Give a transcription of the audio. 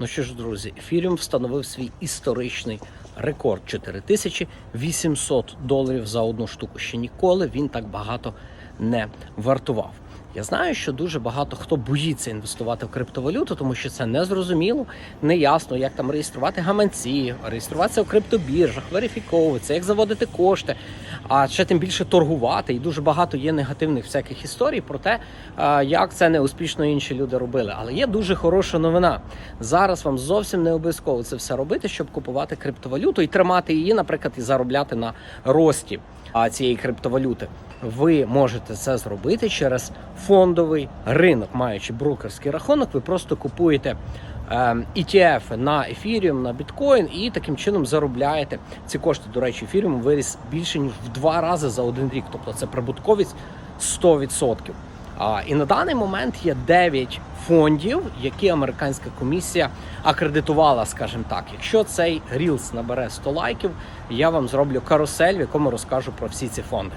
Ну що ж, друзі, Ефіріум встановив свій історичний рекорд 4800 доларів за одну штуку. Ще ніколи він так багато не вартував. Я знаю, що дуже багато хто боїться інвестувати в криптовалюту, тому що це незрозуміло, неясно, як там реєструвати гаманці, реєструватися в криптобіржах, верифіковуватися, як заводити кошти, а ще тим більше торгувати. І дуже багато є негативних всяких історій про те, як це неуспішно інші люди робили. Але є дуже хороша новина. Зараз вам зовсім не обов'язково це все робити, щоб купувати криптовалюту і тримати її, наприклад, і заробляти на рості цієї криптовалюти. Ви можете це зробити через фондовий ринок, маючи брокерський рахунок, ви просто купуєте е, ETF на ефіріум, на біткоін і таким чином заробляєте ці кошти. До речі, ефіріум виріс більше ніж в два рази за один рік. Тобто це прибутковість 100%. А, і на даний момент є 9 фондів, які американська комісія акредитувала, скажімо так. Якщо цей Reels набере 100 лайків, я вам зроблю карусель, в якому розкажу про всі ці фонди.